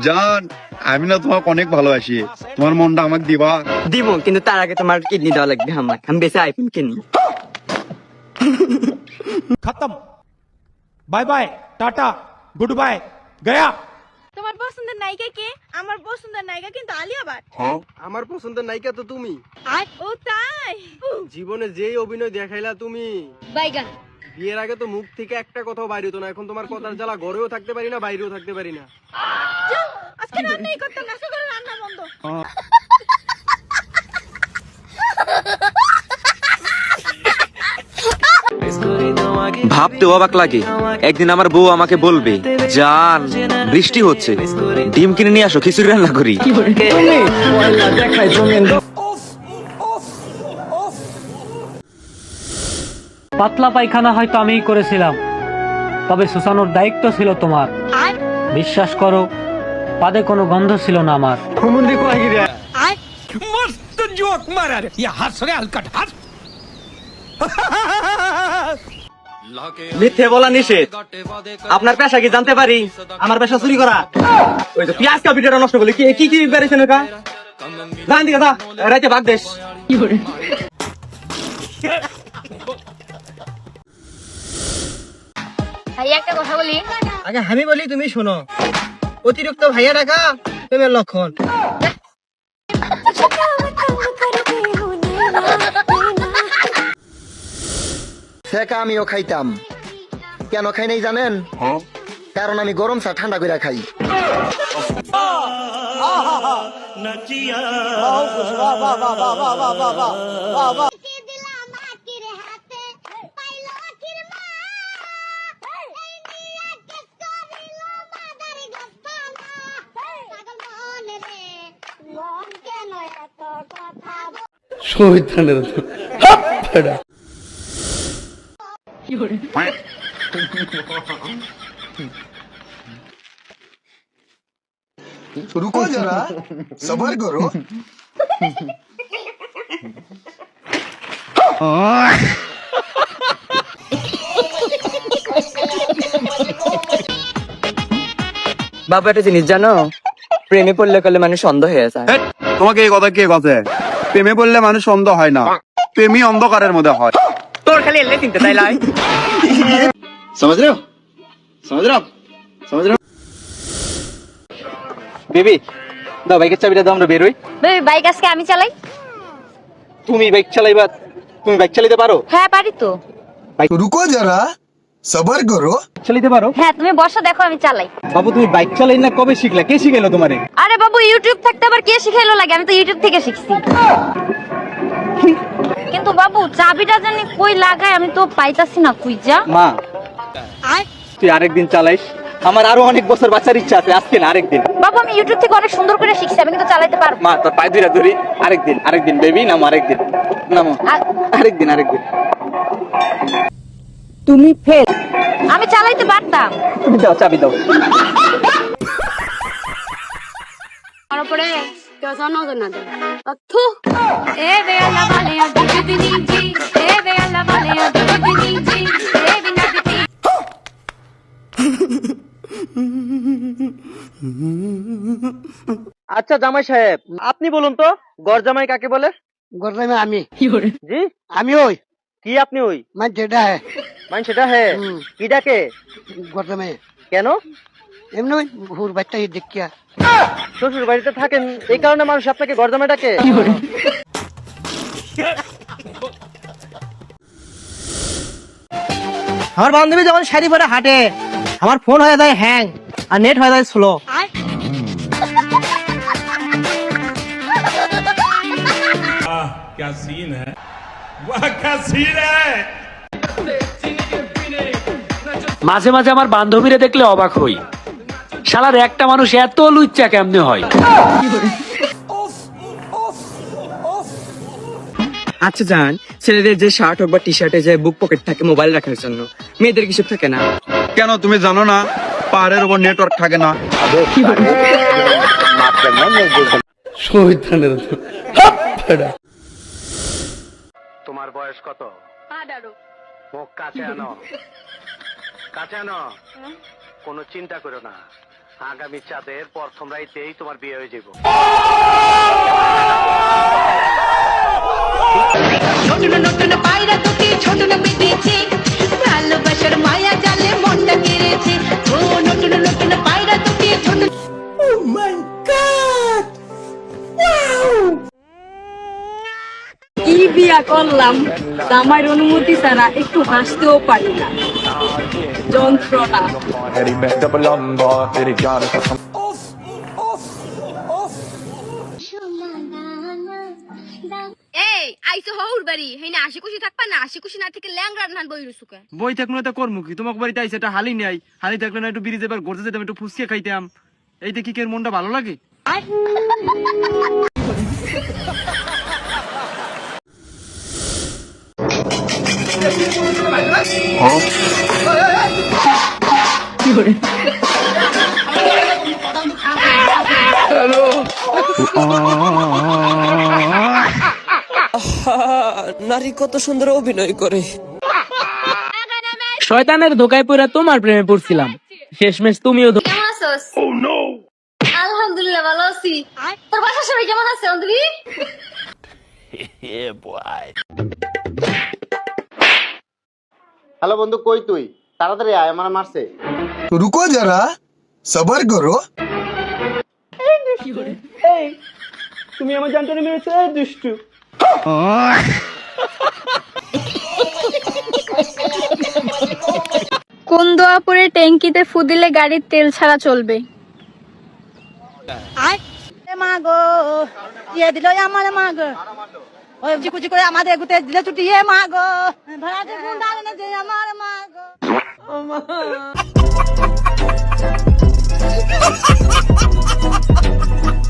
জান আমি না তোমাকে অনেক ভালোবাসি। তোমার মনটা আমাকে দিবা। দিব কিন্তু তার আগে তোমার কিডনি দেওয়া লাগবে আমার আমি বেশি আইফোন কিনি। খতম। Bye bye tata good bye Gaya. তোমার পছন্দের নায়িকা কে? আমার পছন্দের নায়িকা কিন্তু আলিয়া ভাট। হ্যাঁ? আমার পছন্দের নায়িকা তো তুমি। আর ও তাই। জীবনে যেই অভিনয় দেখাইলা তুমি। বাইগান বিয়ের আগে তো মুখ থেকে একটা কথাও বাইরে হতো না। এখন তোমার কথার জ্বালা ঘরেও থাকতে পারি না বাইরেও থাকতে পারি না। আজকে রান্নাই করতাম না করে রান্না বন্ধ। ভাবতে অবাক লাগে। একদিন আমার বউ আমাকে বলবে জান বৃষ্টি হচ্ছে। ডিম কিনে নিয়ে আসো খিচুড়ি রান্না করি। পাতলা পায়খানা হয়তো আমিই করেছিলাম। তবে সুসানোর দায়িত্ব ছিল তোমার। বিশ্বাস করো পাদে কোনো গন্ধ ছিল না আমার। মিথ্যে বলা নিষেধ। আপনার পেশা কি জানতে পারি? আমার পেশা চুরি করা। ওই তো পিয়াজ কাপিটা নষ্ট করলি। কি কি কি বেড়েছেন কা জান দিকে রাইতে ভাগ দেশ কি করে ভাই একটা কথা বলি। আগে আমি বলি তুমি শোনো। অতিরিক্ত ভাইয়া টাকা প্রেমের লক্ষণ। সেকা আমিও খাইতাম। কেন খাই নাই জানেন? কারণ আমি গরম চা ঠান্ডা করে খাই। দিলাম শৈতানের রুকো যারা সবার করো। বাবা এটা জিনিস জানো? প্রেমে পড়লে করলে মানুষ সন্দেহ হয়ে যায়। তোমাকে এই কথা কে কথা প্রেমে বললে মানুষ অন্ধ হয় না। প্রেমই অন্ধকারের মধ্যে হয়। তোর খালি এলে চিনতে তাই লাই সমাজ রে সমাজ রে সমাজ রে বেবি দাও বাইকের চাবিটা দাও আমরা বেরোই। বেবি বাইক আজকে আমি চালাই? তুমি বাইক চালাইবা তুমি বাইক চালাতে পারো? হ্যাঁ পারি তো। রুকো যারা সবার করো। চালাইতে পারো? হ্যাঁ তুমি বসো দেখো আমি চালাই। বাবু তুমি বাইক চালাই না? কবে শিখলা? কে শিখাইলো তোমারে? আরে বাবু ইউটিউব থাকতে আবার কে শিখাইলো লাগে? আমি তো ইউটিউব থেকে শিখছি। কিন্তু বাবু চাবিটা জানি কই লাগায় আমি তো পাইতাছি না কুইজা মা তুই আরেকদিন চালাইস। আমার আরও অনেক বছর বাঁচার ইচ্ছা আছে আজকে না আরেকদিন। বাবু আমি ইউটিউব থেকে অনেক সুন্দর করে শিখছি আমি কিন্তু চালাতে পারব। মা তোর পায়ে দুইটা ধরি। আরেকদিন আরেকদিন বেবি নাম আরেকদিন। নাম আরেকদিন আরেকদিন। তুমি ফেল। আমি চালাইতে পারতাম। তুমি দাও চাবি দাও। তারপরে কেউ জানো না দেয়। থু এ বে আল্লাহ বালে দিদি দিদি জি এ বালে দিদি জি এ বিনা দিদি আচ্ছা জামাই সাহেব আপনি বলুন তো গড় জামাই কাকে বলে? গরমে আমি। জি? আমি ওই। কি আপনি ওই? মানে যেটা হ্যাঁ মান সেটা হ্যাঁ কি ডাকে গরমে কেন এমনি হুর বাচ্চা দেখিয়া শ্বশুর বাড়িতে থাকেন এই কারণে মানুষ আপনাকে গড় জামাই ডাকে আমার বান্ধবী যখন শাড়ি পরে হাঁটে আমার ফোন হয়ে যায় হ্যাং আর নেট হয়ে যায় স্লো আর क्या सीन है वाह क्या सीन है মাঝে মাঝে আমার বান্ধবীরা দেখলে অবাক হই। শালার একটা মানুষ এত লুচ্চা কেমনে হয়? আচ্ছা জান ছেলেদের যে শার্ট হোক বা টি শার্টে যে বুক পকেট থাকে মোবাইল রাখার জন্য মেয়েদের কিছু থাকে না? কেন তুমি জানো না? পাহাড়ের উপর নেটওয়ার্ক থাকে না। তোমার বয়স কত? আঠারো। মুখ কাছে আনো। কাছে আনো কোনো চিন্তা করো না। আগামী চাঁদের প্রথম রাইতেই তোমার বিয়ে হয়ে যাব নতুন নতুন পায়রা তোকে ছোট পেতেছে ভালোবাসার মায়া জালে মনটা কেড়েছে। ও নতুন নতুন পায়রা তোকে ছোট কি বিয়া করলাম? জামাইয়ের অনুমতি ছাড়া একটু হাসতেও পারি না। যন্ত্রণা এই আইসো হউর বাড়ি। হেনা আশি খুশি থাকবা না? আশি খুশি না থেকে ল্যাংরা নান বই রুসুকে বই থাকলে তো করব কি? তোমাকে বাড়িতে আইসে একটা হালি নাই। হালি থাকলে না একটু ব্রিজে এবার ঘুরতে যেতাম একটু ফুসকে খাইতাম। এইতে কি কের মনটা ভালো লাগে? নারী কত সুন্দর অভিনয় করে। শয়তানের ধোকায় পড়ে তোমার প্রেমে পড়ছিলাম। শেষমেশ তুমিও আছোস? আলহামদুলিল্লাহ ভালো আছি। তোর বাসার সবাই কেমন আছে হ্যালো বন্ধু কই তুই? তাড়াতাড়ি আয় আমার মারছে। রুকো যারা সবার করো তুমি আমার জানতে মেরেছে দুষ্টু। কোন দোয়া পরে ট্যাঙ্কিতে ফু দিলে গাড়ির তেল ছাড়া চলবে? মাগো ইয়ে দিল আমার মাগো ওই চিকুচি করে আমাদের গুতে দিলে চুটিয়ে মা গো ভাড়াটে গুন্ডা না যে আমার মা গো ও মা Ha ha ha ha ha!